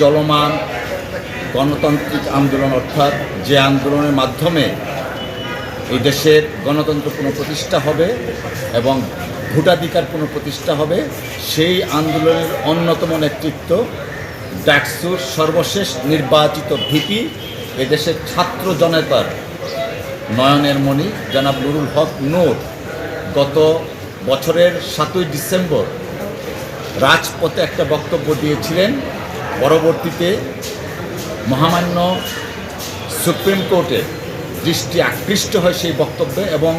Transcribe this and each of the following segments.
চলমান গণতান্ত্রিক আন্দোলন অর্থাৎ যে আন্দোলনের মাধ্যমে এই দেশের গণতন্ত্র পুনঃপ্রতিষ্ঠা হবে এবং ভোটাধিকার পুনঃপ্রতিষ্ঠা হবে, সেই আন্দোলনের অন্যতম নেতৃত্ব ডাকসুর সর্বশেষ নির্বাচিত ভিপি এদেশের ছাত্র জনতার নয়নের মণি, জনাব নুরুল হক নূর, গত বছরের সাতই ডিসেম্বর রাজপথে একটা বক্তব্য দিয়েছিলেন পরবর্তীতে মহামান্য সুপ্রিম কোর্টের দৃষ্টি আকৃষ্ট হয় সেই বক্তব্যে এবং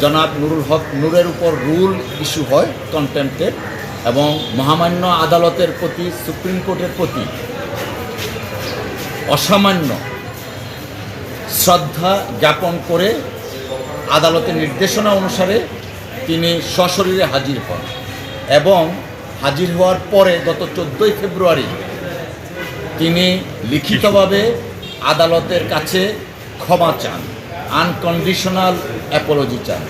জনাব নুরুল হক নূরের উপর রুল ইস্যু হয় কন্টেম্পটের এবং মহামান্য আদালতের প্রতি, সুপ্রিম কোর্টের প্রতি অসামান্য শ্রদ্ধা জ্ঞাপন করে আদালতের নির্দেশনা অনুসারে তিনি সশরীরে হাজির হন এবং হাজির হওয়ার পরে গত চোদ্দোই ফেব্রুয়ারি তিনি লিখিতভাবে আদালতের কাছে ক্ষমা চান, আনকন্ডিশনাল অ্যাপোলজি চান।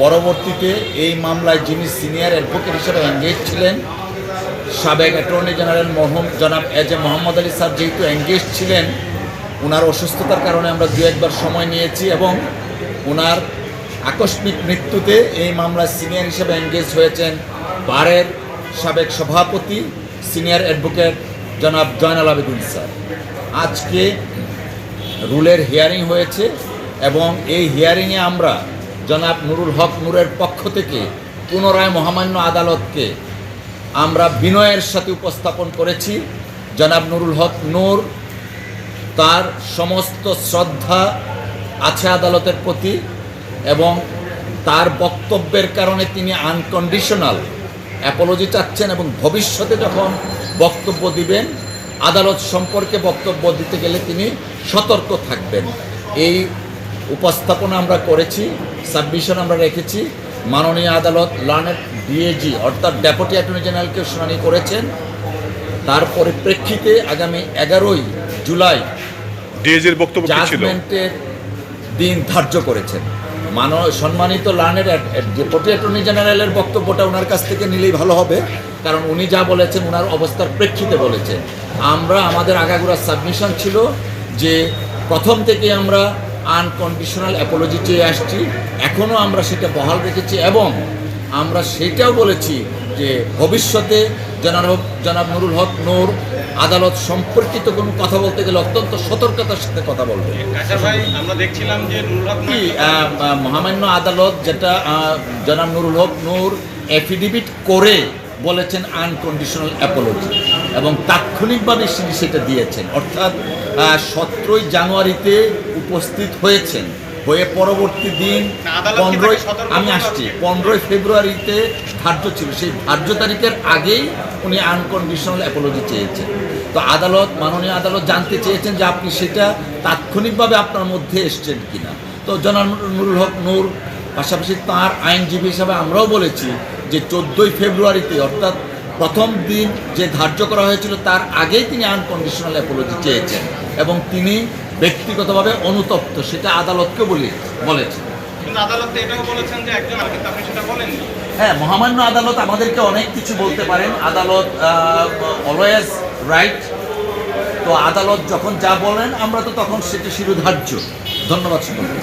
পরবর্তীতে এই মামলায় যিনি সিনিয়র অ্যাডভোকেট হিসেবে এঙ্গেজ ছিলেন, সাবেক অ্যাটর্নি জেনারেল মহম, জনাব এজ এ মোহাম্মদ আলী স্যার যেহেতু এঙ্গেজ ছিলেন ওনার অসুস্থতার কারণে আমরা দু একবার সময় নিয়েছি এবং ওনার আকস্মিক মৃত্যুতে এই মামলায় সিনিয়র হিসেবে এঙ্গেজ হয়েছেন বারের সাবেক সভাপতি, সিনিয়র অ্যাডভোকেট জনাব জয়নাল আবেদিন স্যার। আজকে রুলের হিয়ারিং হয়েছে এবং এই হিয়ারিংয়ে আমরা জনাব নুরুল হক নুরের পক্ষ থেকে পুনরায় মহামান্য আদালতকে আমরা বিনয়ের সাথে উপস্থাপন করেছি। জনাব নুরুল হক নূর তার সমস্ত শ্রদ্ধা আছে আদালতের প্রতি এবং তার বক্তব্যের কারণে তিনি আনকন্ডিশনাল অ্যাপোলজি চাচ্ছেন এবং ভবিষ্যতে যখন বক্তব্য দিবেন। আদালত সম্পর্কে বক্তব্য দিতে গেলে তিনি সতর্ক থাকবেন। এই উপস্থাপনা আমরা করেছি সাবমিশন আমরা রেখেছি। মাননীয় আদালত লার্নের ডিএজি অর্থাৎ ডেপুটি অ্যাটর্নি জেনারেলকে শুনানি করেছেন। তার পরিপ্রেক্ষিতে আগামী এগারোই জুলাই ডিএজির বক্তব্য জাজমেন্টের দিন ধার্য করেছেন। মান সম্মানিত লার্নের ডেপুটি অ্যাটর্নি জেনারেলের বক্তব্যটা ওনার কাছ থেকে নিলেই ভালো হবে, কারণ উনি যা বলেছেন ওনার অবস্থার প্রেক্ষিতে বলেছেন আমরা, আমাদের আগাগোড়া সাবমিশন ছিল যে প্রথম থেকে আমরা আনকন্ডিশনাল অ্যাপোলজি চেয়ে আসছি এখনও আমরা সেটা বহাল রেখেছি এবং আমরা সেটাও বলেছি যে ভবিষ্যতে জনাব জনাব নুরুল হক নূর আদালত সম্পর্কিত কোনো কথা বলতে গেলে অত্যন্ত সতর্কতার সাথে কথা বলবে। আহ, মহামান্য আদালত যেটা জনাব নুরুল হক নূর এফিডেভিট করে বলেছেন আনকন্ডিশনাল অ্যাপোলজি এবং তাৎক্ষণিকভাবে তিনি সেটা দিয়েছেন। অর্থাৎ সতেরোই জানুয়ারিতে উপস্থিত হয়েছেন। হয়ে পরবর্তী দিন পনেরোই আমি আসছি। পনেরোই ফেব্রুয়ারিতে ধার্য ছিল। সেই ধার্য তারিখের আগেই উনি আনকন্ডিশনাল অ্যাপোলজি চেয়েছেন। তো আদালত, মাননীয় আদালত জানতে চেয়েছেন যে আপনি সেটা তাৎক্ষণিকভাবে আপনার মধ্যে এসছেন কিনা। তো জনাব নুরুল হক নূর, পাশাপাশি তাঁর আইনজীবী হিসাবে আমরাও বলেছি যে চোদ্দোই ফেব্রুয়ারিতে, অর্থাৎ প্রথম দিন যে ধার্য করা হয়েছিল, তার আগেই তিনি আনকন্ডিশনাল অ্যাপোলজি চেয়েছেন এবং তিনি ব্যক্তিগতভাবে অনুতপ্ত, সেটা আদালতকে বলে বলেছেন। হ্যাঁ মহামান্য আদালত আমাদেরকে অনেক কিছু বলতে পারেন। আদালত অলওয়েজ রাইট তো আদালত যখন যা বলেন, আমরা তো তখন সেটা শিরোধার্য। ধন্যবাদ সকলকে।